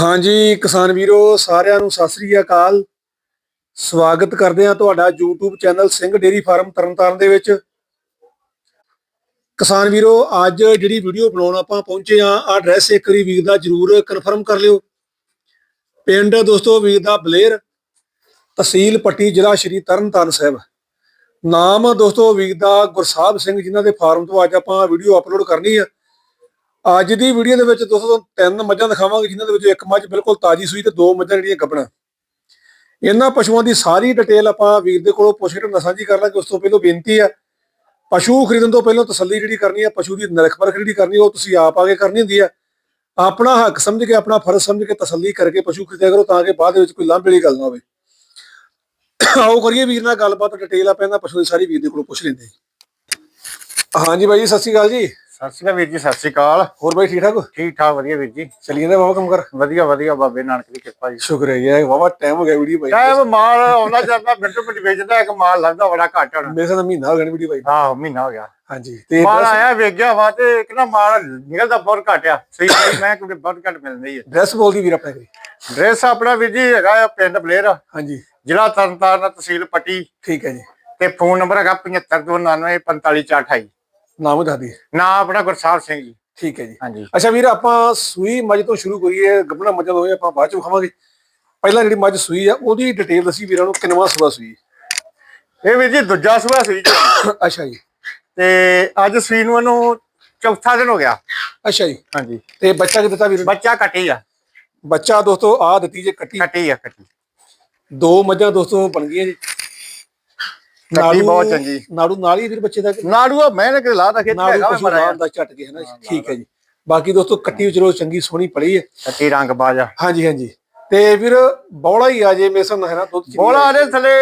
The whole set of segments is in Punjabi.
ਹਾਂਜੀ, ਕਿਸਾਨ ਵੀਰੋ, ਸਾਰਿਆਂ ਨੂੰ ਸਤਿ ਸ੍ਰੀ ਅਕਾਲ। ਸਵਾਗਤ ਕਰਦੇ ਹਾਂ ਤੁਹਾਡਾ YouTube channel Singh dairy farm Tarn Taran ਦੇ ਵਿੱਚ। ਕਿਸਾਨ ਵੀਰੋ, ਅੱਜ ਜਿਹੜੀ ਵੀਡੀਓ ਬਣਾਉਣ ਆਪਾਂ ਪਹੁੰਚੇ ਆ ਆ ਐਡਰੈਸ ਇੱਕ ਵਾਰੀ ਵੀਰ ਦਾ ਜਰੂਰ ਕਨਫਰਮ ਕਰ ਲਿਓ। ਪਿੰਡ ਦੋਸਤੋ, ਵੀਰ ਦਾ ਬਲੇਰ ਤਹਿਸੀਲ ਪੱਟੀ, ਜ਼ਿਲ੍ਹਾ ਸ਼੍ਰੀ ਤਰਨਤਾਰਨ ਸਾਹਿਬ। ਨਾਮ ਦੋਸਤੋ, ਵੀਰ ਦਾ ਗੁਰਸਾਹਿਬ ਸਿੰਘ, ਜਿਨ੍ਹਾਂ ਦੇ ਫਾਰਮ ਤੋਂ ਅੱਜ ਆਪਾਂ ਵੀਡੀਓ ਅਪਲੋਡ ਕਰਨੀ ਆ। ਅੱਜ ਦੀ ਵੀਡੀਓ ਦੇ ਵਿੱਚ ਦੋਸਤੋ ਤਿੰਨ ਮੱਝਾਂ ਦਿਖਾਵਾਂਗੇ, ਜਿਨ੍ਹਾਂ ਦੇ ਵਿੱਚ ਇੱਕ ਮੱਝ ਬਿਲਕੁਲ ਤਾਜੀ ਸੂਈ ਤੇ ਦੋ ਮੱਝਾਂ ਜਿਹੜੀਆਂ ਗੱਭਣਾ। ਇਹਨਾਂ ਪਸ਼ੂਆਂ ਦੀ ਸਾਰੀ ਡਿਟੇਲ ਆਪਾਂ ਵੀਰ ਦੇ ਕੋਲੋਂ ਪੁੱਛ ਕੇ ਸਾਂਝੀ ਕਰ ਲਾਂਗੇ, ਉਸ ਤੋਂ ਪਹਿਲਾਂ ਬੇਨਤੀ ਆ, ਪਸ਼ੂ ਖਰੀਦਣ ਤੋਂ ਪਹਿਲਾਂ ਤਸੱਲੀ ਜਿਹੜੀ ਕਰਨੀ ਆ, ਪਸ਼ੂ ਦੀ ਨਿਰਖ ਪਰਖ ਜਿਹੜੀ ਕਰਨੀ, ਉਹ ਤੁਸੀਂ ਆਪ ਆ ਕੇ ਕਰਨੀ ਹੁੰਦੀ ਆ। ਆਪਣਾ ਹੱਕ ਸਮਝ ਕੇ, ਆਪਣਾ ਫਰਜ਼ ਸਮਝ ਕੇ ਤਸੱਲੀ ਕਰਕੇ ਪਸ਼ੂ ਖਰੀਦਿਆ ਕਰੋ, ਤਾਂ ਕਿ ਬਾਅਦ ਦੇ ਵਿੱਚ ਕੋਈ ਲਾਂਭੇ ਵਾਲੀ ਗੱਲ ਨਾ ਹੋਵੇ। ਆਓ ਕਰੀਏ ਵੀਰ ਨਾਲ ਗੱਲਬਾਤ ਡਿਟੇਲ ਆ ਪੈਂਦਾ ਪਸ਼ੂ ਦੀ ਸਾਰੀ ਵੀਰ ਦੇ ਕੋਲੋਂ ਪੁੱਛ ਲੈਂਦੇ ਹਾਂਜੀ ਬਾਈ ਜੀ ਸਤਿ ਸ਼੍ਰੀ ਅਕਾਲ ਜੀ। ਸਤਿ ਸ਼੍ਰੀ ਅਕਾਲ ਵੀਰ ਜੀ ਸਤਿ ਸ਼੍ਰੀ ਅਕਾਲ। ਹੋਰ ਬਾਈ ਠੀਕ ਠਾਕ ਹੋ? ਠੀਕ ਠਾਕ ਵਧੀਆ ਵੀਰ ਜੀ। ਚੱਲੀ ਜਾਂਦਾ ਬਾਬਾ ਕੰਮ ਕਰ? ਵਧੀਆ ਵਧੀਆ ਬਾਬੇ ਨਾਨਕ ਦੀ ਕਿਰਪਾ ਜੀ। ਸ਼ੁਕਰ ਹੈ ਯਾਰ ਵਾਵਾ ਟਾਈਮ ਹੋ ਗਿਆ ਵੀਡੀਓ ਬਾਈ ਟਾਈਮ ਮਾਲ ਆਉਂਦਾ ਜਾਂਦਾ ਮਿੰਟੋ ਮਿੰਟ ਵੇਚਦਾ ਇੱਕ ਮਾਲ ਲੱਗਦਾ ਬੜਾ ਘੱਟ ਹੁਣ। ਮੇਰੇ ਸਾਹ ਮਹੀਨਾ ਹੋ ਗਿਆ ਵੀਡੀਓ ਬਾਈ ਆਹੋ ਮਹੀਨਾ ਹੋ ਗਿਆ। ਹਾਂਜੀ ਤੇ ਮਾਲ ਆਇਆ ਵੇਚ ਗਿਆ ਵਾ ਤੇ ਇੱਕ ਨਾ ਮਾਲ ਨਿਕਲਦਾ ਬਹੁਤ ਘੱਟ ਆ। ਸਹੀ ਸਹੀ ਮੈਂ ਕਿਉਂਕਿ ਬਹੁਤ ਘੱਟ ਮਿਲਦੀ ਹੈ ਡਰੈਸ ਬੋਲਦੀ ਵੀਰ ਆਪਣੇ ਡਰੈਸ ਆਪਣਾ ਵੀਰ ਜੀ ਹੈਗਾ ਪਿੰਡ ਬਲੇਰ। ਹਾਂਜੀ। ਜ਼ਿਲ੍ਹਾ ਤਰਨਤਾਰਨ ਤਹਿਸੀਲ ਪੱਟੀ। ਠੀਕ ਹੈ ਜੀ। ਤੇ ਫੋਨ ਨੰਬਰ ਹੈਗਾ 7529945428 ਨਾਮ ਦੱਸ ਦੀ ਨਾਂ ਆਪਣਾ ਗੁਰਸਾਹਿਬ ਸਿੰਘ ਜੀ। ਠੀਕ ਹੈ ਜੀ। ਹਾਂਜੀ। ਅੱਛਾ ਵੀਰ ਆਪਾਂ ਸੂਈ ਮੱਝ ਤੋਂ ਸ਼ੁਰੂ ਕਰੀਏ ਗੱਬਣਾ ਮੱਝਾਂ ਹੋਏ ਆਪਾਂ ਬਾਅਦ ਚ ਵਿਖਾਵਾਂਗੇ। ਪਹਿਲਾਂ ਜਿਹੜੀ ਮੱਝ ਸੂਈ ਆ ਉਹਦੀ ਡਿਟੇਲ ਦੱਸੀ ਵੀਰਾਂ ਨੂੰ ਕਿੰਨਵਾਂ ਸੂਆ ਸੂਈ ਇਹ ਵੀਰ ਜੀ ਦੂਜਾ ਸੂਆ ਸੀ ਜੀ। ਅੱਛਾ ਜੀ। ਤੇ ਅੱਜ ਸੂਈ ਨੂੰ ਇਹਨੂੰ ਚੌਥਾ ਦਿਨ ਹੋ ਗਿਆ। ਅੱਛਾ ਜੀ। ਹਾਂਜੀ। ਤੇ ਬੱਚਾ ਕਿ ਦਿੱਤਾ ਵੀਰ? ਬੱਚਾ ਕੱਟੀ ਆ। ਬੱਚਾ ਦੋਸਤੋ ਆ ਦਿੱਤੀ ਜੇ ਕੱਟੀ। ਕੱਟੀ ਆ ਕੱਟੀ। ਦੋ ਮੱਝਾਂ ਦੋਸਤੋ ਬਣ ਗਈਆਂ ਜੀ। ਕੱਟੀ ਬਹੁਤ ਚੰਗੀ। ਨਾੜੂ ਨਾਲ ਹੀ ਵੀਰ ਬੱਚੇ ਦਾ ਨਾੜੂਆ ਮੈਂ ਨੇ ਕਿ ਲਾ ਦਾ ਖੇਤ ਨਾੜੂ ਹੈਗਾ ਦਾ ਕੇ ਹੈ ਨਾ। ਠੀਕ ਹੈ ਜੀ। ਬਾਕੀ ਦੋਸਤੋ ਕੱਟੀ ਚਲੋ ਚੰਗੀ ਸੋਹਣੀ ਪੜੀ ਹੈ। ਕੱਟੀ ਰੰਗ ਬਾਜਾ ਹਾਂਜੀ ਹਾਂਜੀ। ਤੇ ਵੀਰ ਬੌਲਾ ਹੀ ਆ ਜੇ ਮੇਸਨ ਹੈ ਨਾ ਦੁੱਧ ਬੋਲਾ ਦੇ ਥਲੇ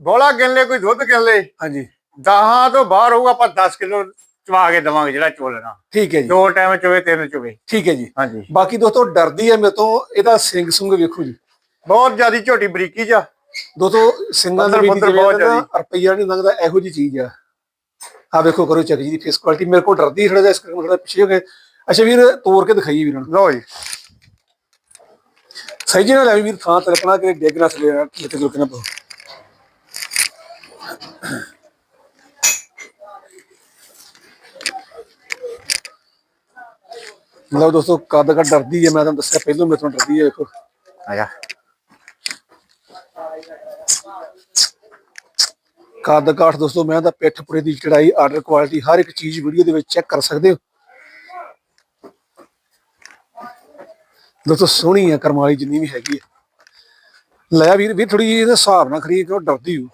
ਬੋਲਾ ਗਿਣਲੇ ਕੋਈ ਦੁੱਧ ਗਿਣਲੇ ਹਾਂਜੀ। ਦਹਾਂ ਤੋਂ ਬਾਹਰ ਹੋਊਗਾ ਆਪਾਂ 10 ਕਿਲੋ ਚਵਾ ਕੇ ਦਵਾਂਗੇ ਜਿਹੜਾ ਚੋਲਣਾ ਠੀਕ ਹੈ ਜੀ। ਦੋ ਟਾਈਮ ਚੋਵੇ ਤਿੰਨ ਚੋਵੇ। ਠੀਕ ਹੈ ਜੀ। ਹਾਂਜੀ। ਬਾਕੀ ਦੋਸਤੋ ਡਰਦੀ ਹੈ ਮੇਰੇ ਤੋਂ ਇਹਦਾ ਸਿੰਘ ਸੁੰਗ ਵੇਖੋ ਜੀ। ਬਹੁਤ ਜ਼ਿਆਦੀ ਝੋਟੀ ਬਰੀਕੀ ਜਾ ਦੋਸਤੋ ਸਿੰਘਾਂ ਦੇ ਕਹਿੰਦਾ ਰੁਪਈਆ ਨਹੀਂ ਲੰਘਦਾ ਇਹੋ ਜੀ ਚੀਜ਼ ਆ। ਆ ਵੇਖੋ ਕਰੋ ਚੈੱਕ ਜੀ ਦੀ ਫੇਸ ਕੁਆਲਿਟੀ ਮੇਰੇ ਕੋਲ ਡਰਦੀ ਥੋੜਾ ਜਿਹਾ ਇਸ ਕਰਕੇ ਥੋੜਾ ਪਿੱਛੇ ਹੋ ਗਏ ਅੱਛਾ ਵੀਰ ਤੋੜ ਕੇ ਦਿਖਾਈਏ ਵੀਰਾਂ ਨੂੰ। ਲੋ ਜੀ। ਸਹੀ ਜੀ ਨਾਲ ਵੀਰ ਥਾਂ ਤਲਕਣਾ ਕਿ ਡੇਗ ਨਾ ਸਲੇ ਕਿਤੇ ਲੁਕਣਾ ਪਓ। ਲਓ ਦੋਸਤੋ ਕਦ ਕਦ ਡਰਦੀ ਹੈ ਮੈਂ ਤੁਹਾਨੂੰ ਦੱਸਿਆ ਪਹਿਲਾਂ ਮੇਰੇ ਤੋਂ ਡਰਦੀ ਹੈ ਵੇਖੋ। ਆਇਆ ਕੱਦ ਕਾਠ ਦੋਸਤੋ ਮੈਂ ਤਾਂ ਪਿੱਠ ਪੁੜੇ ਦੀ ਚੜਾਈ ਆਰਡਰ ਕੁਆਲਿਟੀ ਹਰ ਇੱਕ ਚੀਜ਼ ਵੀਡੀਓ ਦੇ ਵਿੱਚ ਚੈੱਕ ਕਰ ਸਕਦੇ ਹੋ। ਦੋਸਤੋ ਸੋਹਣੀ ਹੈ ਕਰਮ ਵਾਲੀ ਜਿੰਨੀ ਵੀ ਹੈਗੀ ਹੈ ਲੈ ਵੀਰ ਵੀ ਥੋੜੀ ਜਿਹੀ ਇਹਦੇ ਹਿਸਾਬ ਨਾਲ ਖਰੀਦ ਕਿਉਂ ਡਰਦੀ ਹੋ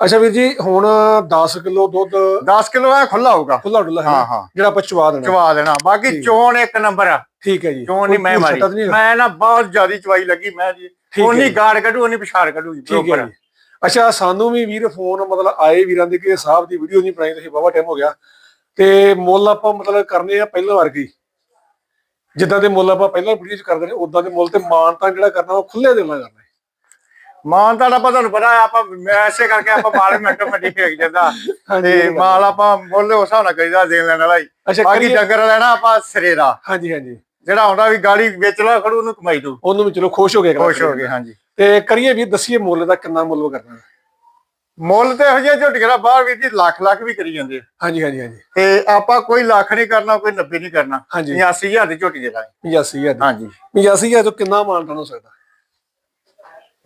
ਅੱਛਾ ਵੀਰ ਜੀ ਹੁਣ 10 ਕਿਲੋ ਦੁੱਧ 10 ਕਿਲੋ ਆ ਖੁੱਲਾ ਹੋਊਗਾ। ਖੁੱਲਾ ਡੁੱਲਾ ਹੈ। ਜਿਹੜਾ ਆਪਾਂ ਚਵਾ ਦੇਣਾ। ਚਵਾ ਦੇਣਾ। ਬਾਕੀ ਚੋਣ ਇੱਕ ਨੰਬਰ ਆ। ਠੀਕ ਹੈ ਜੀ। ਚੋਣ ਨਹੀਂ ਮੈਂ ਮਾਰੀ? ਮੈਂ ਨਾ ਬਹੁਤ ਜ਼ਿਆਦੀ ਚਵਾਈ ਲੱਗੀ। ਮੈਂ ਜੀ ਜੀ। ਗਾੜ ਕੱਢੂ ਉਨੀ ਪਿਛਾੜ ਕੱਢੂਗੀ ਠੀਕ ਹੈ ਜੀ। ਅੱਛਾ ਸਾਨੂੰ ਵੀ ਵੀਰ ਫੋਨ ਮਤਲਬ ਆਏ ਵੀਰਾਂ ਦੇ ਕਿ ਸਾਹਿਬ ਦੀ ਵੀਡੀਓ ਨਹੀਂ ਬਣਾਈ ਤੁਸੀਂ ਬਾਬਾ ਟਾਈਮ ਹੋ ਗਿਆ। ਤੇ ਮੁੱਲ ਆਪਾਂ ਮਤਲਬ ਕਰਨੇ ਆ ਪਹਿਲਾਂ ਵਰਗੀ। ਜਿੱਦਾਂ ਦੇ ਮੁੱਲ ਆਪਾਂ ਪਹਿਲਾਂ ਵੀਡੀਓ ਚ ਕਰਦੇ ਨੇ ਉਦਾਂ ਦੇ ਮੁੱਲ ਤੇ ਮਾਨ ਤਾਂ ਜਿਹੜਾ ਕਰਨਾ ਉਹ ਖੁੱਲੇ ਦਿਲ ਨਾਲ ਕਰਨਾ। ਮਾਨ ਤਾਂ ਆਪਾਂ ਤੁਹਾਨੂੰ ਪਤਾ ਆਪਾਂ ਐਸੇ ਕਰਕੇ ਆਪਾਂ ਮਾਲ ਮਿੰਟੋ ਮਿੰਟੀ ਫੇਕ ਜਾਂਦਾ। ਤੇ। ਮਾਲ ਆਪਾਂ ਮੁੱਲ ਉਸ ਹਿਸਾਬ ਨਾਲ ਕਰੀਦਾ ਦੇਣ ਲੈਣ ਵਾਲਾ ਹੀ। ਅੱਛਾ ਬਾਕੀ ਕਰੀਏ। ਡੰਗਰ ਲੈਣਾ ਆਪਾਂ ਸਿਰੇ ਦਾ। ਹਾਂਜੀ ਹਾਂਜੀ। ਜਿਹੜਾ ਆਉਂਦਾ ਵੀ ਗਾੜੀ ਵੇਚ ਲਾ ਖੜੂ ਉਹਨੂੰ ਕਮਾਈ ਦੂ ਉਹਨੂੰ ਵੀ ਚਲੋ ਖੁਸ਼ ਹੋ ਗਏ ਖੁਸ਼ ਹੋ ਗਏ ਹਾਂਜੀ। ਤੇ ਕਰੀਏ ਵੀ ਦੱਸੀਏ ਮੁੱਲ ਦਾ ਕਿੰਨਾ ਮੁੱਲ ਕਰਨਾ। ਮੁੱਲ ਤੇ ਜਿਹਾ ਝੋਟੀਆਂ ਦਾ ਬਾਹਰ ਵੀ ਜੀ ਲੱਖ ਲੱਖ ਵੀ ਕਰੀ ਜਾਂਦੇ। ਹਾਂਜੀ ਹਾਂਜੀ ਹਾਂਜੀ। ਤੇ ਆਪਾਂ ਕੋਈ ਲੱਖ ਨਹੀਂ ਕਰਨਾ ਕੋਈ 90 ਨਹੀਂ ਕਰਨਾ। ਹਾਂਜੀ। 85000 ਦੀ ਝੋਟੀ ਦੇ ਦਾਂਗੇ 85000 ਹਾਂਜੀ। 85000 ਤੋਂ ਕਿੰਨਾ ਮਾਨ ਤਾਂ ਹੋ ਸਕਦਾ?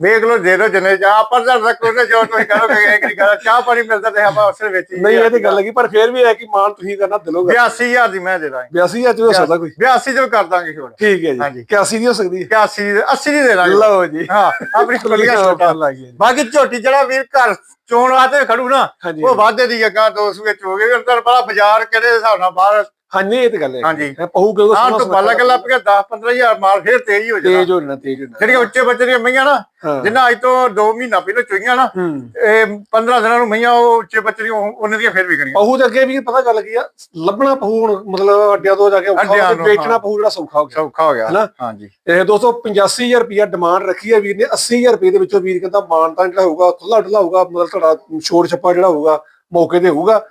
ਵੇਖ ਲਓ ਦੇ ਦੋ ਜਨੇ ਚਾਹ ਪਰ ਤੱਕ ਉਹਨੇ ਜੋ ਤੁਸੀਂ ਕਰੋਗੇ ਇੱਕ ਨਹੀਂ ਕਰੋ ਚਾਹ ਪਾਣੀ ਮਿਲਦਾ ਤੇ ਆਪਾਂ ਉਸੇ ਵਿੱਚ ਹੀ ਨਹੀਂ ਇਹ ਤੇ ਗੱਲ ਹੈਗੀ ਪਰ ਫਿਰ ਵੀ ਹੈ ਕਿ ਮਾਨ ਤੁਸੀਂ ਕਰਨਾ ਦਿਲੋਗੇ। 82000 ਦੀ ਮੈਂ ਦੇ ਦਾਂਗੇ। 82000 ਚ ਹੋ ਸਕਦਾ ਕੋਈ। 82 ਜੋ ਕਰ ਦਾਂਗੇ ਛੋੜ ਠੀਕ ਹੈ ਜੀ। ਹਾਂਜੀ। 81 ਦੀ ਹੋ ਸਕਦੀ ਹੈ। 81 80 ਦੀ ਦੇ ਦਾਂਗੇ। ਲਓ ਜੀ। ਹਾਂ ਆਪਣੀ ਖੁੱਲੀਆਂ ਛੋਟਾ ਲੱਗੀ ਬਾਕੀ ਝੋਟੀ ਜਿਹੜਾ ਵੀਰ ਘਰ ਚੋਣ ਵਾਸਤੇ ਖੜੂ ਨਾ ਹਾਂਜੀ ਉਹ ਵਾਧੇ ਦੀ ਅੱਗਾ ਦੋ ਸੂਏ ਚ ਹੋ ਗਏ ਅੰਦਰ ਬੜਾ ਬਾਜ਼ਾਰ ਕਿਹੜੇ ਹਿਸਾਬ ਨਾਲ ਬਾਹਰ ਹਾਂਜੀ ਇਹ ਤੇ ਗੱਲ ਹੈ। ਹਾਂਜੀ। ਇਹ ਪਹੂ ਕਿਉਂ ਆਹ ਤੋਂ ਬਾਲਾ ਗੱਲਾ ਪਿਆ 10 15000 ਮਾਲ ਫੇਰ ਤੇਜ਼ ਹੀ ਹੋ ਜਾਣਾ। ਤੇਜ਼ ਹੋ ਜਾਣਾ ਤੇਜ਼ ਹੋ ਜਾਣਾ। ਜਿਹੜੀਆਂ ਉੱਚੇ ਬੱਚੇ ਦੀਆਂ ਮਈਆਂ ਨਾ ਹਾਂ। ਜਿੰਨਾ ਅੱਜ ਤੋਂ 2 ਮਹੀਨਾ ਪਹਿਲਾਂ ਚੋਈਆਂ ਨਾ ਹੂੰ। ਇਹ 15 ਦਿਨਾਂ ਨੂੰ ਮਈਆਂ ਉਹ ਉੱਚੇ ਬੱਚੇ ਦੀਆਂ ਉਹ- ਉਹਨਾਂ ਦੀਆਂ ਫੇਰ ਵਿਕਣੀਆਂ ਪਹੂ ਦੇ ਅੱਗੇ ਵੀ ਪਤਾ ਗੱਲ ਕੀ ਆ ਲੱਭਣਾ ਪਹੂ ਹੁਣ ਮਤਲਬ ਅੱਡਿਆਂ ਤੋਂ ਜਾ ਕੇ ਔਖਾ ਅੱਡਿਆਂ ਹੋ ਨੂੰ, ਵੇਚਣਾ ਹਾਂ। ਪਹੂ ਜਿਹੜਾ ਸੌਖਾ ਹੋ ਗਿਆ। ਸੌਖਾ ਹੋ ਗਿਆ ਹਨਾ? ਹਾਂਜੀ। ਇਹ ਦੋਸਤੋ 85000 ਰੁਪਿਆ ਡਿਮਾਂਡ ਰੱਖੀ ਹੈ ਵੀਰ ਨੇ 80000 ਰੁਪਏ ਦੇ ਵਿੱਚੋਂ ਵੀਰ ਕਹਿੰਦਾ ਮਾਨ ਤਾਂ ਜਿਹੜਾ ਹੋਊਗਾ ਖੁੱਲਾ ਡੁੱਲਾ ਹੋਊਗਾ ਮਤਲਬ ਤੁਹਾਡਾ ਛੋੜ ਛੱਪਾ ਜਿਹੜਾ ਹੋਊਗਾ ਮੌਕੇ ਤੇ ਹੋਊਗਾ।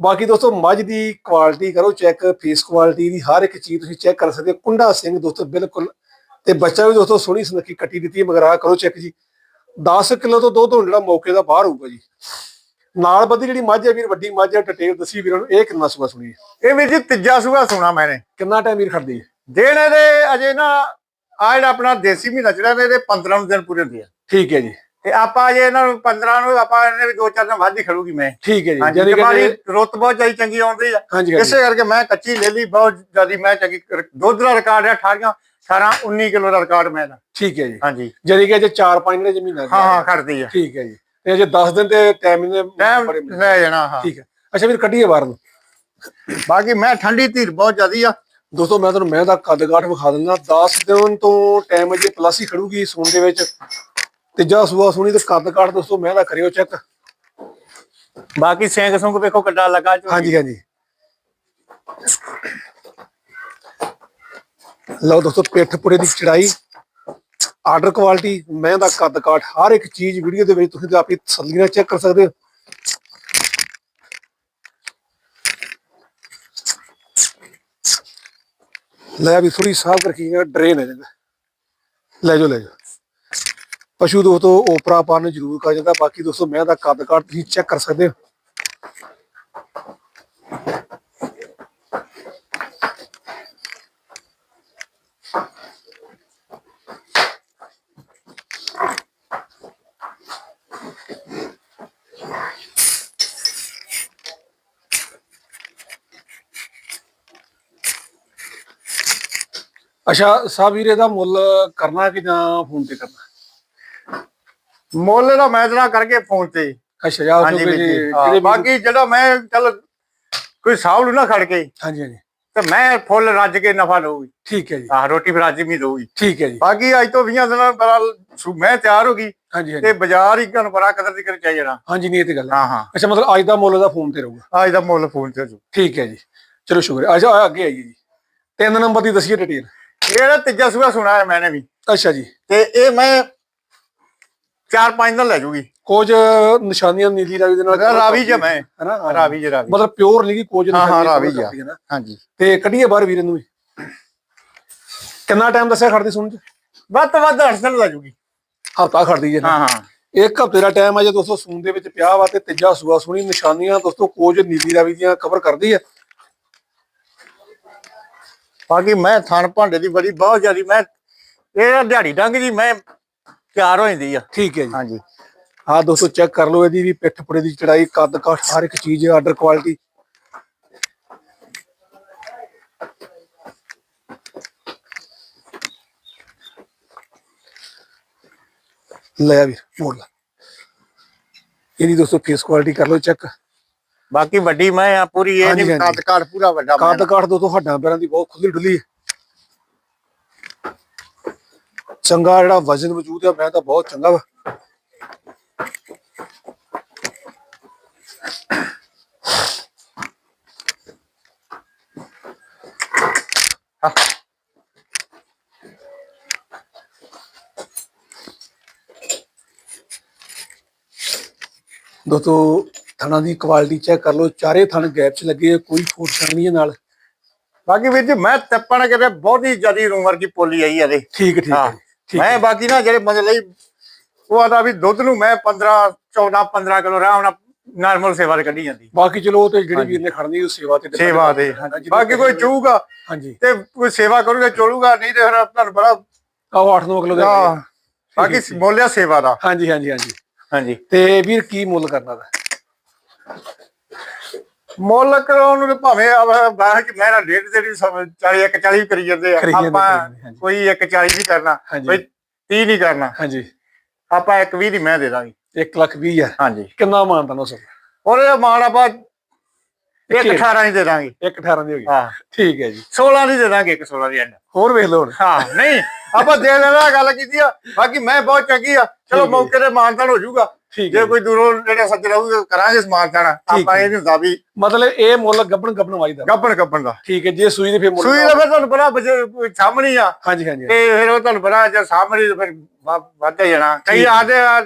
ਬਾਕੀ ਦੋਸਤੋ ਮੱਝ ਦੀ ਕੁਆਲਿਟੀ ਕਰੋ ਚੈੱਕ ਫੇਸ ਕੁਆਲਿਟੀ ਦੀ ਹਰ ਇੱਕ ਚੀਜ਼ ਤੁਸੀਂ ਚੈੱਕ ਕਰ ਸਕਦੇ ਹੋ। ਕੁੰਡਾ ਸਿੰਘ ਦੋਸਤੋ ਬਿਲਕੁਲ। ਤੇ ਬੱਚਾ ਵੀ ਦੋਸਤੋ ਸੋਹਣੀ ਸੁਨੱਖੀ ਕੱਟੀ ਦਿੱਤੀ ਹੈ ਮਗਰ ਆ ਕਰੋ ਚੈੱਕ ਜੀ। 10 ਕਿਲੋ ਤੋਂ ਦੁੱਧ ਹੁਣ ਜਿਹੜਾ ਮੌਕੇ ਦਾ ਬਾਹਰ ਹੋਊਗਾ ਜੀ। ਨਾਲ ਬੱਦੀ ਜਿਹੜੀ ਮੱਝ ਹੈ ਵੀਰ ਵੱਡੀ ਮੱਝ ਹੈ ਡਿਟੇਲ ਦੱਸੀ ਵੀਰਾਂ ਨੂੰ ਇਹ ਕਿੰਨਾ ਸੁਬਾ ਸੁਣੀ ਇਹ ਵੀਰ ਜੀ ਤੀਜਾ ਸੂਆ ਸੁਣਾ ਮੈਨੇ। ਕਿੰਨਾ ਟਾਈਮ ਵੀਰ ਖੜਦੀ ਹੈ? ਦਿਨ ਇਹਦੇ ਅਜੇ ਨਾ ਆ ਜਿਹੜਾ ਆਪਣਾ ਦੇਸੀ ਮਹੀਨਾ ਜਿਹੜਾ ਇਹਦੇ 15 ਨੂੰ ਦਿਨ ਪੂਰੇ ਹੁੰਦੇ ਆ। ਠੀਕ ਹੈ ਜੀ। ਤੇ ਆਪਾਂ ਅਜੇ ਇਹਨਾਂ ਨੂੰ 15 ਨੂੰ ਆਪਾਂ ਇਹਨੇ ਵੀ ਦੋ ਚਾਰ ਦਿਨ ਵੱਧ ਹੀ ਖੜੂਗੀ ਮੈਂ। ਠੀਕ ਹੈ ਜੀ ਹਾਂਜੀ ਯਾਨੀ ਤੇ ਕਿ ਮਾੜੀ ਜੇ- ਰੁੱਤ ਬਹੁਤ ਚਾਈ ਚੰਗੀ ਆਉਂਦੀ ਆ। ਇਸੇ ਕਰਕੇ ਮੈਂ ਕੱਚੀ ਲੈ ਲਈ ਬਹੁਤ ਜਿਆਦੀ ਮੈਂ ਚੰਗੀ ਦੁੱਧ ਦਾ ਰਿਕਾਰਡ ਹੈ 18 18 19 ਕਿਲੋ ਦਾ ਰਿਕਾਰਡ ਮੈਂ ਦਾ। ਠੀਕ ਹੈ ਜੀ। ਹਾਂਜੀ। ਯਾਨੀ ਕਿ ਜੇ 4-5 ਜਿਹੜੇ ਜ਼ਮੀਨਾਂ ਹਾਂ ਹਾਂ ਖੜਦੀ ਆ। ਠੀਕ ਹੈ ਜੀ। ਤੇ ਅਜੇ 10 ਦਿਨ ਤੇ ਟਾਈਮ ਇਹਨੇ ਟਾਈਮ। ਲੈ ਜਾਣਾ ਹਾਂ। ਠੀਕ ਹੈ। ਅੱਛਾ ਵੀਰ ਕੱਢੀਏ ਬਾਹਰ ਨੂੰ। ਬਾਕੀ ਮੈਂ ਠੰਡੀ ਧੀਰ ਬਹੁਤ ਜ਼ਿਆਦੀ ਆ। ਦੋਸਤੋ ਮੈਂ ਤੁਹਾਨੂੰ ਮੈਂ ਦਾ ਕੱਦ-ਕਾਠ ਵਿਖਾ ਦਿੰਦਾ। 10 ਦਿਨ ਤੋਂ ਟਾਈਮ ਅਜੇ ਪਲੱਸ ਹੀ ਖੜੂਗੀ ਸੂਣ ਦੇ ਵਿੱਚ। ਤੀਜਾ ਸੂਆ ਸੁਣੀ ਤੇ ਕੱਦ-ਕਾਠ ਦੋਸਤੋ ਮੈਂ ਦਾ ਕਰਿਓ ਚੈੱਕ ਬਾਕੀ ਸਿੰਘ ਸੁੰਗ ਵੇਖੋ ਕਿੱਡਾ ਲੱਗਾ ਝੋਟੀ। ਹਾਂਜੀ ਹਾਂਜੀ। ਲਓ ਦੋਸਤੋ ਪਿੱਠ ਪੁੜੇ ਦੀ ਚੜਾਈ ਆਰਡਰ ਕੁਆਲਿਟੀ ਮੈਂ ਦਾ ਕੱਦ ਕਾਠ ਹਰ ਇੱਕ ਚੀਜ਼ ਵੀਡੀਓ ਦੇ ਵਿੱਚ ਤੁਸੀਂ ਤੇ ਆਪਣੀ ਤਸੱਲੀ ਨਾਲ ਚੈੱਕ ਕਰ ਸਕਦੇ ਹੋ। ਲੈ ਵੀ ਥੋੜੀ ਸਾਫ਼ ਰੱਖੀ ਹੈ ਡਰੇਨ ਹੈ ਜਾਂਦਾ ਲੈ ਜਾਓ ਲੈ ਜਾਓ। ਪਸ਼ੂ ਦੋਸਤੋ, ਓਪਰਾ ਪਾਣ ਜ਼ਰੂਰ ਕਰ ਜਾਂਦਾ ਬਾਕੀ ਦੋਸਤੋ, ਮੈਂ ਦਾ ਕੱਦ ਕਾਠ ਤੁਸੀਂ ਚੈੱਕ ਕਰ ਸਕਦੇ ਹੋ। ਅੱਛਾ ਸਾਹਿਬ ਵੀਰੇ ਦਾ ਮੁੱਲ ਕਰਨਾ ਕਿ ਜਾਂ ਫੋਨ ਤੇ ਕਰਨਾ? ਮੁੱਲ ਦਾ ਮੈਂ ਕਰਕੇ ਫੋਨ ਤੇ ਅੱਛਾ ਹਾਂਜੀ ਵੀਰ ਜੀ ਜਿਹੜੇ ਹਾਂ, ਵੀ- ਬਾਕੀ ਜਿਹੜਾ ਮੈਂ ਚੱਲ ਕੋਈ ਸਾਹਬ ਨੂੰ ਨਾ ਖੜ ਕੇ। ਹਾਂਜੀ ਹਾਂਜੀ। ਤੇ ਮੈਂ ਫੁੱਲ ਰੱਜ ਕੇ ਨਫਾ ਲਊਗੀ ਠੀਕ ਹੈ ਜੀ। ਆਹ ਰੋਟੀ ਫਿਰ ਅੱਜ ਵੀ ਦਊਗੀ। ਠੀਕ ਹੈ ਜੀ। ਬਾਕੀ ਅੱਜ ਤੋਂ 20 ਦਿਨਾਂ ਬੜਾ ਮੈਂ ਤਿਆਰ ਹੋ ਗਈ। ਹਾਂਜੀ ਤੇ ਹਾਂਜੀ ਬਾਜ਼ਾਰ ਹੀ ਤੁਹਾਨੂੰ ਬੜਾ ਕਦਰ ਦੀ ਕਰ ਚਾਹੀ ਜਾਣਾ। ਹਾਂਜੀ ਨਹੀਂ ਇਹ ਤੇ ਗੱਲ ਹੈ। ਹਾਂ ਹਾਂ। ਅੱਛਾ ਮਤਲਬ ਅੱਜ ਦਾ ਮੁੱਲ ਦਾ ਫੋਨ ਤੇ ਰਹੂਗਾ। ਅੱਜ ਦਾ ਮੁੱਲ ਫੋਨ ਤੇ ਜੋ ਠੀਕ ਹੈ ਜੀ। ਚਲੋ ਸ਼ੁਕਰੀਆ। ਅੱਛਾ ਆ ਅੱਗੇ ਆਈਏ ਜੀ। ਤਿੰਨ ਨੰਬਰ ਦੀ ਦੱਸੀਏ ਡਿਟੇਲ। ਇਹਦਾ ਤੀਜਾ ਸੂਆ ਸੁਣਾ ਹੈ ਮੈਨੇ ਵੀ। ਅੱਛਾ ਜੀ। ਤੇ ਇਹ ਮੈਂ ਚਾਰ ਪੰਜ ਦਿਨ ਲੈ ਜੂਗੀ। ਕੁਝ ਨਿਸ਼ਾਨੀਆਂ ਨੀਲੀ ਰਾਵੀ ਦੇ ਨਾਲ ਰਾਵੀ ਜਿਹਾ ਮੈਂ। ਹੈਨਾ। ਰਾਵੀ ਜੀ ਰਾਵੀ। ਮਤਲਬ ਪਿਓਰ ਨਹੀਂ ਕਿ ਕੁਝ ਹਾਂ, ਹਾਂ, ਰਾਵੀ ਨਾ। ਹਾਂਜੀ। ਤੇ ਕੱਢੀਏ ਬਾਹਰ ਵੀਰ ਨੂੰ ਵੀ। ਕਿੰਨਾ ਟਾਈਮ ਦੱਸਿਆ ਖੜਦੀ ਸੁਣ ਚ? ਵੱਧ ਤੋਂ ਵੱਧ 8 ਦਿਨ ਲੈ ਜੂਗੀ। ਹਫਤਾ ਖੜਦੀ ਨਾ। ਹਾਂ ਹਾਂ। ਇੱਕ ਹਫ਼ਤੇ ਦਾ ਟਾਈਮ ਆ ਜੇ ਦੋਸਤੋ ਸੂਨ ਦੇ ਵਿੱਚ ਪਿਆ ਵਾ ਤੇ ਤੀਜਾ ਸੂਆ ਸੁਣੀ ਨਿਸ਼ਾਨੀਆਂ ਦੋਸਤੋ ਕੋਜ ਨੀਲੀ ਰਾਵੀ ਦੀਆਂ ਕਵਰ ਕਰਦੀ ਹੈ ਬਾਕੀ ਮੈਂ ਥਣ ਭਾਂਡੇ ਦੀ ਬੜੀ ਬਹੁਤ ਜ਼ਿਆਦੀ ਮੈਂ ਇਹ ਦਿਹਾੜੀ ਡੰਗ ਜੀ ਮੈਂ ਤਿਆਰ ਹੋ ਜਾਂਦੀ ਆ। ਠੀਕ ਹੈ ਜੀ। ਹਾਂਜੀ। ਆਹ ਦੋਸਤੋ ਚੈੱਕ ਕਰ ਲਓ ਇਹਦੀ ਵੀ ਪਿੱਠ ਪੁੜੇ ਦੀ ਚੜਾਈ ਕੱਦ ਕਾਠ ਹਰ ਇੱਕ ਚੀਜ਼ ਆਰਡਰ ਕੁਆਲਿਟੀ ਲੈ ਵੀ ਮੋੜ ਲਾ। ਇਹਦੀ ਦੋਸਤੋ ਫੇਸ ਕੁਆਲਿਟੀ ਕਰ ਲਓ ਚੈੱਕ ਬਾਕੀ ਵੱਡੀ ਮੈਂ ਆ ਪੂਰੀ ਇਹ ਨਹੀਂ। ਕੱਦ ਕਾਠ ਪੂਰਾ ਵੱਡਾ ਕੱਦ ਕਾਠ ਦੋਸਤੋ ਹੱਡਾਂ ਪੈਰਾਂ ਦੀ ਬਹੁਤ ਖੁੱਲੀ ਡੁੱਲੀ ਹੈ। ਚੰਗਾ ਜਿਹੜਾ ਵਜ਼ਨ ਵਜੂਦ ਹੈ ਮੈਂ ਤਾਂ ਬਹੁਤ ਚੰਗਾ ਵਾ। ਦੋਸਤੋ ਥਣਾ ਦੀ ਕੁਆਲਿਟੀ ਚੈੱਕ ਕਰ ਲਓ। ਚਾਰੇ ਥਣ ਗੈਪ 'ਚ ਲੱਗੇ ਕੋਈ ਫੋਟ ਨਹੀਂ ਹੈ ਨਾਲ। ਬਾਕੀ ਵੀਰ ਜੀ ਮੈਂ ਤੱਪਣ ਕਰੇ ਬਹੁਤੀ ਜ਼ਿਆਦੀ ਰੂਮ ਵਰਗੀ ਪੋਲੀ ਆਈ ਇਹਦੇ। ਠੀਕ ਠੀਕ। ਮੈਂ ਬਾਕੀ ਨਾ ਜਿਹੜੇ ਬੰਦੇ ਲਈ ਉਹ ਆਦਾ ਵੀ ਦੁੱਧ ਨੂੰ ਮੈਂ 15 14 15 ਕਿਲੋ ਆਰਾਮ ਨਾਲ ਨਾਰਮਲ ਸੇਵਾ ਤੇ ਕੱਢੀ ਜਾਂਦੀ। ਬਾਕੀ ਚਲੋ ਉਹ ਤੇ ਜਿਹੜੀ ਵੀਰ ਨੇ ਖੜਨੀ ਉਹ ਸੇਵਾ ਤੇ ਸੇਵਾ ਤੇ ਬਾਕੀ ਕੋਈ ਚੂਗਾ ਹਾਂਜੀ। ਤੇ ਕੋਈ ਸੇਵਾ ਕਰੂਗਾ ਚੋਲੂਗਾ ਨਹੀਂ ਤੇ ਫਿਰ ਤੁਹਾਨੂੰ ਬੜਾ ਆਹ 8-9 ਕਿਲੋ ਦੇ ਬਾਕੀ ਬੋਲਿਆ ਸੇਵਾ ਦਾ। ਹਾਂਜੀ ਹਾਂਜੀ ਹਾਂਜੀ। ਹਾਂਜੀ। ਤੇ ਵੀਰ ਕੀ ਮੁੱਲ ਕਰਨਾ ਦਾ ਮੁੱਲ ਕਰਾਉਣ ਨੂੰ ਭਾਵੇਂ ਬਾਅਦ ਚ ਮੇਰਾ ਡੇਢ ਦੇ 40 ਇੱਕ 40 ਕਰੀ ਜਾਂਦੇ ਆ। ਆਪਾਂ। ਕੋਈ ਇੱਕ 40 ਨਹੀਂ ਕਰਨਾ। ਕੋਈ 30 ਨਹੀਂ ਕਰਨਾ। ਹਾਂਜੀ। ਆਪਾਂ ਇੱਕ 20 ਦੀ ਮੈਂ ਦੇ ਦਾਂਗੇ। 1 ਲੱਖ 20 ਹਜ਼ਾਰ ਹਾਂਜੀ। ਕਿੰਨਾ ਮਾਨਤਾ ਨੋ ਸਰ ਉਹਦੇ ਮਾਣ ਆਪਾਂ ਇੱਕ ਇੱਕ 18 ਹੀ ਦੇ ਦਾਂਗੇ। 1 18 ਦੀ ਹੋ ਗਈ। ਹਾਂ। ਠੀਕ ਹੈ ਜੀ। 16 ਦੀ ਦੇ ਦਾਂਗੇ ਇੱਕ 16 ਦੀ ਐਂਡ। ਹੋਰ ਵੇਖ ਲਓ ਹਾਂ ਨਹੀਂ। ਆਪਾਂ ਦੇ ਲੈਣਾ ਗੱਲ ਕੀਤੀ ਆ ਬਾਕੀ ਮੈਂ ਬਹੁਤ ਚੰਗੀ ਆ। ਚਲੋ। ਮੌਕੇ ਤੇ ਮਾਨਤਾਨ ਹੋ ਜਾਊਗਾ। ਜੇ ਕੋਈ ਦੂਰੋਂ ਜਿਹੜੇ ਸੱਜਣ ਆਊਗਾ ਕਰਾਂਗੇ ਸਮਾਨਤਾਨ ਆਪਾਂ। ਇਹ ਨਹੀਂ ਹੁੰਦਾ ਵੀ ਮਤਲਬ ਇਹ ਮੁੱਲ ਗੱਬਣ ਗੱਬਣ ਵਾਈਦਾ ਗੱਪਣ ਗੱਪਣ ਦਾ। ਠੀਕ ਹੈ ਜੇ ਸੂਈ ਦੇ ਫਿਰ ਮੁੱਲ ਸੂਈ ਦਾ। ਫਿਰ ਤੁਹਾਨੂੰ ਪਤਾ ਸਾਹਮਣੇ ਆ। ਹਾਂਜੀ ਹਾਂਜੀ ਤੇ ਫਿਰ ਉਹ ਤੁਹਾਨੂੰ ਪਤਾ ਜੇ ਸਾਹਮਣੇ ਤੇ ਫਿਰ ਵੱਧ ਜਾਣਾ। ਕਈ ਆਦੇ ਆ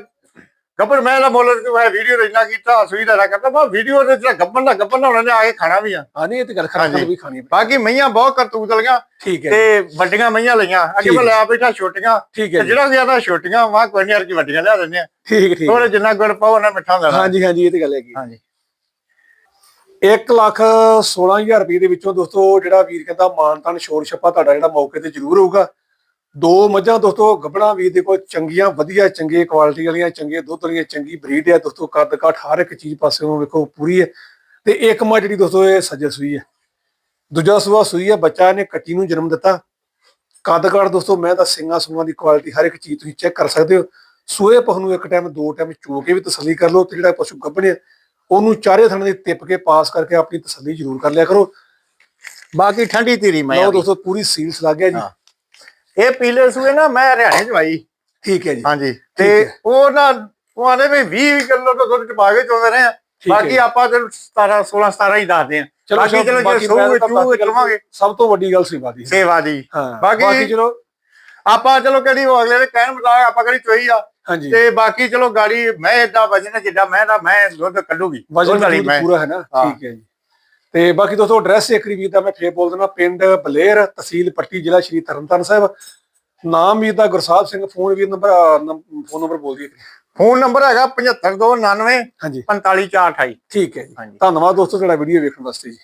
ਗੱਬਰ ਮੈਂ ਦਾ ਮੁੱਲ ਤੂੰ ਮੈਂ ਵੀਡੀਓ ਇੰਨਾ ਕੀਤਾ ਸੂਈ ਦਾ ਕਰਦਾ ਮੈਂ ਵੀਡੀਓ ਦੇ ਜਿਹੜਾ ਗੱਬਰ ਦਾ ਗੱਬਰ ਨਾ ਉਹਨਾਂ ਨੇ ਆ ਕੇ ਖਾਣਾ ਵੀ ਆ। ਹਾਂ ਨਹੀਂ ਇਹ ਤੇ ਗੱਲ ਹਾਂਜੀ। ਵੀ ਖਾਣੀ। ਬਾਕੀ ਮਈਆਂ ਬਹੁਤ ਕਰਤੂਤ ਲਈਆਂ ਠੀਕ ਹੈ ਤੇ ਵੱਡੀਆਂ ਮਈਆਂ ਲਈਆਂ। ਅੱਗੇ ਮੈਂ। ਲਿਆ ਬੈਠਾ ਛੋਟੀਆਂ। ਠੀਕ ਹੈ ਜਿਹੜਾ ਤਾਂ ਛੋਟੀਆਂ ਵਾ ਕੋਈ ਨਹੀਂ ਅਰਕੀ ਵੱਡੀਆਂ ਲਿਆ ਦਿੰਦੇ ਆ। ਠੀਕ ਠੀਕ ਹੋਰ ਜਿੰਨਾ ਗੁੜ ਪਾਓ ਉਹਨਾਂ ਮਿੱਠਾ ਹੁੰਦਾ। ਹਾਂਜੀ ਹਾਂਜੀ ਇਹ ਤੇ ਗੱਲ ਹੈਗੀ। ਹਾਂਜੀ। 1 ਲੱਖ 16000 ਰੁਪਏ ਦੇ ਵਿੱਚੋਂ ਦੋਸਤੋ ਜਿਹੜਾ ਵੀਰ ਕਹਿੰਦਾ ਮਾਨਤਾਨ ਸ਼ੋਰ ਛੱਪਾ ਤੁਹਾਡਾ ਜਿਹੜਾ ਮੌਕੇ ਤੇ ਜ਼ਰੂਰ ਹੋਊਗਾ। ਦੋ ਮੱਝਾਂ ਦੋਸਤੋ ਗੱਬਣਾ ਵੀਰ ਦੇ ਕੋਲ ਚੰਗੀਆਂ ਵਧੀਆ ਚੰਗੇ ਕੁਆਲਿਟੀ ਵਾਲੀਆਂ ਚੰਗੇ ਦੁੱਧ ਵਾਲੀਆਂ ਚੰਗੀ ਬਰੀਡ ਹੈ ਦੋਸਤੋ ਕੱਦ ਕਾਠ ਹਰ ਇੱਕ ਚੀਜ਼ ਪਾਸਿਓਂ ਵੇਖੋ ਪੂਰੀ ਹੈ। ਤੇ ਇੱਕ ਮੱਝ ਜਿਹੜੀ ਦੋਸਤੋ ਇਹ ਸੱਜਰ ਸੂਈ ਹੈ। ਦੂਜਾ ਸੂਆ ਸੂਈ ਹੈ ਬੱਚਾ ਨੇ ਕੱਟੀ ਨੂੰ ਜਨਮ ਦਿੱਤਾ। ਕੱਦ ਕਾਠ ਦੋਸਤੋ ਮੈਂ ਤਾਂ ਸਿੰਘਾਂ ਸੂਆਂ ਦੀ ਕੁਆਲਿਟੀ ਹਰ ਇੱਕ ਚੀਜ਼ ਤੁਸੀਂ ਚੈੱਕ ਕਰ ਸਕਦੇ ਹੋ। ਸੂਏ ਪਹੁ ਨੂੰ ਇੱਕ ਟਾਈਮ ਦੋ ਟਾਈਮ ਚੋ ਕੇ ਵੀ ਤਸੱਲੀ ਕਰ ਲਓ ਤੇ ਜਿਹੜਾ ਪਸ਼ੂ ਗੱਭਣੇ ਉਹਨੂੰ ਚਾਰੇ ਥਣ ਦੇ ਟਿੱਪ ਕੇ ਪਾਸ ਕਰਕੇ ਆਪਣੀ ਤਸੱਲੀ ਜ਼ਰੂਰ ਕਰ ਲਿਆ ਕਰੋ। ਬਾਕੀ ਠੰਡੀ ਤੀਰੀ ਮੈਂ ਲਓ ਦੋਸਤੋ ਪੂਰੀ ਸੀਲਸ ਲੱਗ ਗਿਆ ਜੀ। ਇਹ ਪੀਲੇ ਸੂਏ ਨਾ ਮੈਂ ਹਰਿਆਣੇ ਚ ਵਾਈ ਠੀਕ ਹੈ ਜੀ। ਹਾਂਜੀ। ਤੇ। ਉਹ ਨਾ ਉਹ ਆਨੇ ਵੀ 20 ਕਿਲੋ ਤੋਂ ਦੁੱਧ ਚ ਪਾ ਕੇ ਚੋਂਦੇ ਰਹੇ ਆ। ਬਾਕੀ। ਆਪਾਂ ਤੇ 17 16 17 ਹੀ ਦੱਸਦੇ ਆ। ਬਾਕੀ ਚਲੋ ਜੇ ਬਾਕੀ ਸੌ ਮੈਂ ਵਿੱਚ ਤਾਂ ਚੂਹ ਬਾਕੀ ਗੱਲ ਚਵਾਂਗੇ। ਸਭ ਤੋਂ ਵੱਡੀ ਗੱਲ ਸੇਵਾ ਦੀ ਸੇਵਾ ਦੀ। ਹਾਂ। ਬਾਕੀ- ਚਲੋ ਆਪਾਂ ਚਲੋ ਕਿਹੜੀ ਉਹ ਅਗਲੇ ਦੇ ਕਹਿਣ ਮੁਤਾਬਕ ਆਪਾਂ ਕਿਹੜੀ ਚੋਈ ਆ। ਹਾਂਜੀ। ਤੇ ਬਾਕੀ ਚਲੋ ਗਾੜੀ ਮੈਂ ਏਦਾਂ ਵਜਨ ਜਿੱਦਾਂ ਮੈਂ ਦਾ ਮੈਂ ਦੁੱਧ ਕੱਢੂਗੀ। ਵਜਨ ਪੂਰਾ ਹੈ ਨਾ। ਠੀਕ ਹੈ ਜੀ। ਤੇ ਬਾਕੀ ਦੋਸਤੋ ਐਡਰੈਸ ਇੱਕ ਰਿਵੀਰ ਦਾ ਮੈਂ ਫੇਰ ਬੋਲ ਦਿੰਦਾ ਪਿੰਡ ਬਲੇਰ ਤਹਿਸੀਲ ਪੱਟੀ ਜ਼ਿਲ੍ਹਾ ਸ਼੍ਰੀ ਤਰਨਤਾਰਨ ਸਾਹਿਬ। ਨਾਮ ਵੀਰ ਦਾ ਗੁਰਸਾਹਿਬ ਸਿੰਘ ਫੋਨ ਵੀਰ ਨੰਬਰ ਫੋਨ ਨੰਬਰ ਬੋਲ ਦਈਏ। ਫੋਨ ਨੰਬਰ ਹੈਗਾ 75299 ਹਾਂਜੀ। 45428 ਠੀਕ ਹੈ ਜੀ। ਧੰਨਵਾਦ ਦੋਸਤੋ ਤੁਹਾਡਾ ਵੀਡੀਓ ਵੇਖਣ ਵਾਸਤੇ ਜੀ।